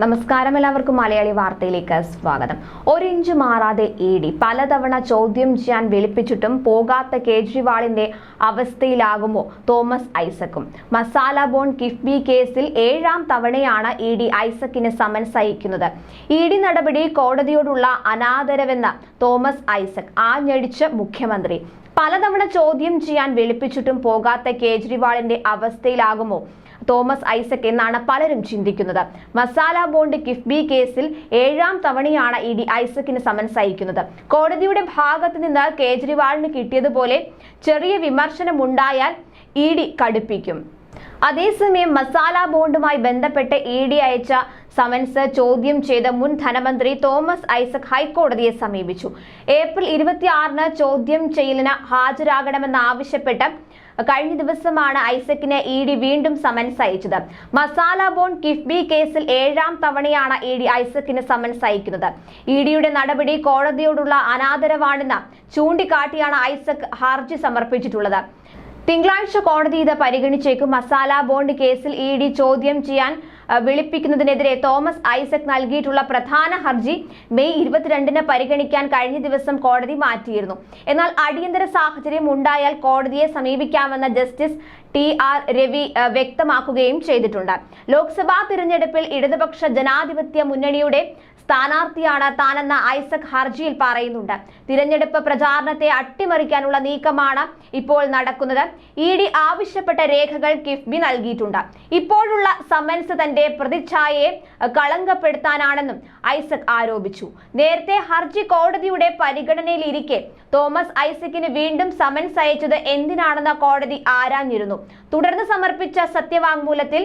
നമസ്കാരം എല്ലാവർക്കും മലയാളി വാർത്തയിലേക്ക് സ്വാഗതം. ഒരു ഇഞ്ച് മാറാതെ ഇ ഡി. പലതവണ ചോദ്യം ചെയ്യാൻ വിളിപ്പിച്ചിട്ടും പോകാത്ത കേജ്രിവാളിന്റെ അവസ്ഥയിലാകുമോ തോമസ് ഐസക്കും? മസാല ബോൺ കിഫ്ബി കേസിൽ ഏഴാം തവണയാണ് ഇ ഡി ഐസക്കിന് സമൻസ് അയക്കുന്നത്. ഇ ഡി നടപടി കോടതിയോടുള്ള അനാദരവെന്ന തോമസ് ഐസക് ആഞ്ഞടിച്ച് മുഖ്യമന്ത്രി. പലതവണ ചോദ്യം ചെയ്യാൻ വിളിപ്പിച്ചിട്ടും പോകാത്ത കേജ്രിവാളിന്റെ അവസ്ഥയിലാകുമോ തോമസ് ഐസക് എന്നാണ് പലരും ചിന്തിക്കുന്നത്. മസാല ബോണ്ട് കിഫ്ബി കേസിൽ ഏഴാം തവണയാണ് ഇ ഡി ഐസക്കിന് സമൻസ് അയക്കുന്നത്. കോടതിയുടെ ഭാഗത്ത് നിന്ന് കേജ്രിവാളിന് കിട്ടിയതുപോലെ ചെറിയ വിമർശനമുണ്ടായാൽ ഇ ഡി കടുപ്പിക്കും. അതേസമയം മസാല ബോണ്ടുമായി ബന്ധപ്പെട്ട് ഇ ഡി അയച്ച സമൻസ് ചോദ്യം ചെയ്ത മുൻ ധനമന്ത്രി തോമസ് ഐസക് ഹൈക്കോടതിയെ സമീപിച്ചു. ഏപ്രിൽ ഇരുപത്തിയാറിന് ചോദ്യം ചെയ്യലിന് ഹാജരാകണമെന്നാവശ്യപ്പെട്ട് കഴിഞ്ഞ ദിവസമാണ് ഐസക്കിന് ഇ ഡി വീണ്ടും സമൻസ് അയച്ചത്. മസാല ബോൺ കിഫ്ബി കേസിൽ ഏഴാം തവണയാണ് ഇ ഡി ഐസക്കിന് സമൻസ് അയക്കുന്നത്. ഇ ഡിയുടെ നടപടി കോടതിയോടുള്ള അനാദരവാണെന്ന് ചൂണ്ടിക്കാട്ടിയാണ് ഐസക് ഹർജി സമർപ്പിച്ചിട്ടുള്ളത്. തിങ്കളാഴ്ച കോടതി ഇത് പരിഗണിച്ചേക്കും. മസാല ബോണ്ട് കേസിൽ ഇ ഡി ചോദ്യം ചെയ്യാൻ വിളിപ്പിക്കുന്നതിനെതിരെ തോമസ് ഐസക് നൽകിയിട്ടുള്ള പ്രധാന ഹർജി മെയ് ഇരുപത്തിരണ്ടിന് പരിഗണിക്കാൻ കഴിഞ്ഞ ദിവസം കോടതി മാറ്റിയിരുന്നു. എന്നാൽ അടിയന്തര സാഹചര്യം ഉണ്ടായാൽ കോടതിയെ സമീപിക്കാമെന്ന ജസ്റ്റിസ് ടി ആർ രവി വ്യക്തമാക്കുകയും ചെയ്തിട്ടുണ്ട്. ലോക്സഭാ തിരഞ്ഞെടുപ്പിൽ ഇടതുപക്ഷ ജനാധിപത്യ മുന്നണിയുടെ സ്ഥാനാർത്ഥിയാണ് താനെന്ന് ഐസക് ഹർജിയിൽ പറയുന്നുണ്ട്. തിരഞ്ഞെടുപ്പ് പ്രചാരണത്തെ അട്ടിമറിക്കാനുള്ള നീക്കമാണ് ഇപ്പോൾ നടക്കുന്നത്. ഇ ഡി ആവശ്യപ്പെട്ട രേഖകൾ കിഫ്ബി നൽകിയിട്ടുണ്ട്. ഇപ്പോഴുള്ള സമൻസ് തന്റെ പ്രതിച്ഛായയെ കളങ്കപ്പെടുത്താനാണെന്നും ഐസക് ആരോപിച്ചു. നേരത്തെ ഹർജി കോടതിയുടെ പരിഗണനയിലിരിക്കെ തോമസ് ഐസക്കിന് വീണ്ടും സമൻസ് അയച്ചത് എന്തിനാണെന്ന് കോടതി ആരാഞ്ഞിരുന്നു. തുടർന്ന് സമർപ്പിച്ച സത്യവാങ്മൂലത്തിൽ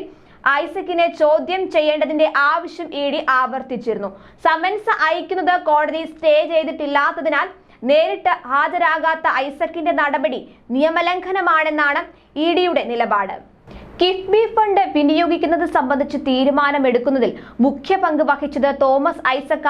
ഐസക്കിനെ ചോദ്യം ചെയ്യേണ്ടതിന്റെ ആവശ്യം ഇ ഡി ആവർത്തിച്ചിരുന്നു. സമൻസ് അയക്കുന്നത് കോടതി സ്റ്റേ ചെയ്തിട്ടില്ലാത്തതിനാൽ നേരിട്ട് ഹാജരാകാത്ത ഐസക്കിന്റെ നടപടി നിയമലംഘനമാണെന്നാണ് ഇ ഡിയുടെ നിലപാട്. കിഫ്ബി ഫണ്ട് വിനിയോഗിക്കുന്നത് സംബന്ധിച്ച് തീരുമാനമെടുക്കുന്നതിൽ മുഖ്യ പങ്ക് വഹിച്ചത് തോമസ് ഐസക്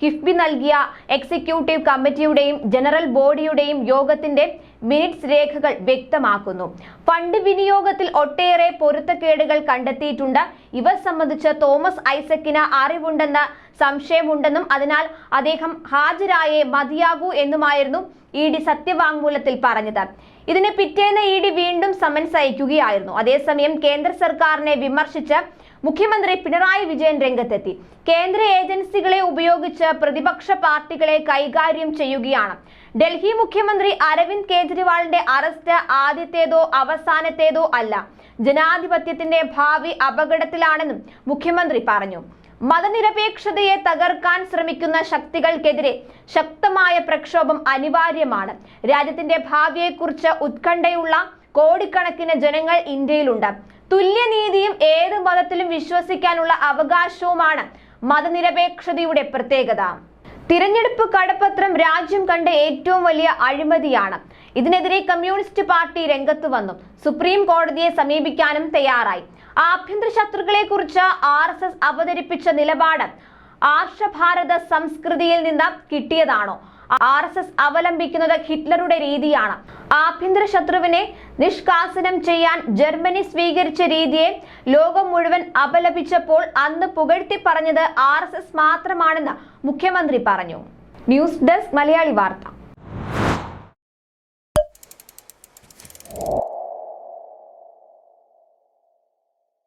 കിഫ്ബി നൽകിയ എക്സിക്യൂട്ടീവ് കമ്മിറ്റിയുടെയും ജനറൽ ബോഡിയുടെയും യോഗത്തിന്റെ മിനിറ്റ്സ് രേഖകൾ വ്യക്തമാക്കുന്നു. ഫണ്ട് വിനിയോഗത്തിൽ ഒട്ടേറെ പൊരുത്തക്കേടുകൾ കണ്ടെത്തിയിട്ടുണ്ട്. ഇവ സംബന്ധിച്ച് തോമസ് ഐസക്കിന് അറിവുണ്ടെന്ന് സംശയമുണ്ടെന്നും അതിനാൽ അദ്ദേഹം ഹാജരായേ മതിയാകൂ എന്നുമായിരുന്നു ഇ ഡി സത്യവാങ്മൂലത്തിൽ പറഞ്ഞത്. ഇതിന് പിറ്റേന്ന് ഇ ഡി വീണ്ടും സമൻസ് അയക്കുകയായിരുന്നു. അതേസമയം കേന്ദ്ര സർക്കാരിനെ വിമർശിച്ച് മുഖ്യമന്ത്രി പിണറായി വിജയൻ രംഗത്തെത്തി. കേന്ദ്ര ഏജൻസികളെ ഉപയോഗിച്ച് പ്രതിപക്ഷ പാർട്ടികളെ കൈകാര്യം ചെയ്യുകയാണ്. ഡൽഹി മുഖ്യമന്ത്രി അരവിന്ദ് കെജ്രിവാളിന്റെ അറസ്റ്റ് ആദ്യത്തേതോ അവസാനത്തേതോ അല്ല. ജനാധിപത്യത്തിന്റെ ഭാവി അപകടത്തിലാണെന്നും മുഖ്യമന്ത്രി പറഞ്ഞു. മതനിരപേക്ഷതയെ തകർക്കാൻ ശ്രമിക്കുന്ന ശക്തികൾക്കെതിരെ ശക്തമായ പ്രക്ഷോഭം അനിവാര്യമാണ്. രാജ്യത്തിന്റെ ഭാവിയെക്കുറിച്ച് ഉത്കണ്ഠയുള്ള കോടിക്കണക്കിന് ജനങ്ങൾ ഇന്ത്യയിലുണ്ട്. തുല്യനീതിയും ഏത് മതത്തിലും വിശ്വസിക്കാനുള്ള അവകാശവുമാണ് മതനിരപേക്ഷതയുടെ പ്രത്യേകത. തിരഞ്ഞെടുപ്പ് കടപ്പത്രം രാജ്യം കണ്ട ഏറ്റവും വലിയ അഴിമതിയാണ്. ഇതിനെതിരെ കമ്മ്യൂണിസ്റ്റ് പാർട്ടി രംഗത്ത് വന്നു. സുപ്രീം കോടതിയെ സമീപിക്കാനും തയ്യാറായി. ആഭ്യന്തര ശത്രുക്കളെ കുറിച്ച് ആർ എസ് എസ് അവതരിപ്പിച്ച നിലപാട് ആർഷഭാരത സംസ്കൃതിയിൽ നിന്ന് കിട്ടിയതാണോ? ആർ എസ് എസ് അവലംബിക്കുന്നത് ഹിറ്റ്ലറുടെ രീതിയാണ്. ആഭ്യന്തര ശത്രുവിനെ നിഷ്കാസനം ചെയ്യാൻ ജർമ്മനി സ്വീകരിച്ച രീതിയെ ലോകം മുഴുവൻ അപലപിച്ചപ്പോൾ അന്ന് പുകഴ്ത്തി പറഞ്ഞത് ആർ മാത്രമാണെന്ന് മുഖ്യമന്ത്രി പറഞ്ഞു. ന്യൂസ് ഡെസ്ക് മലയാളി വാർത്ത.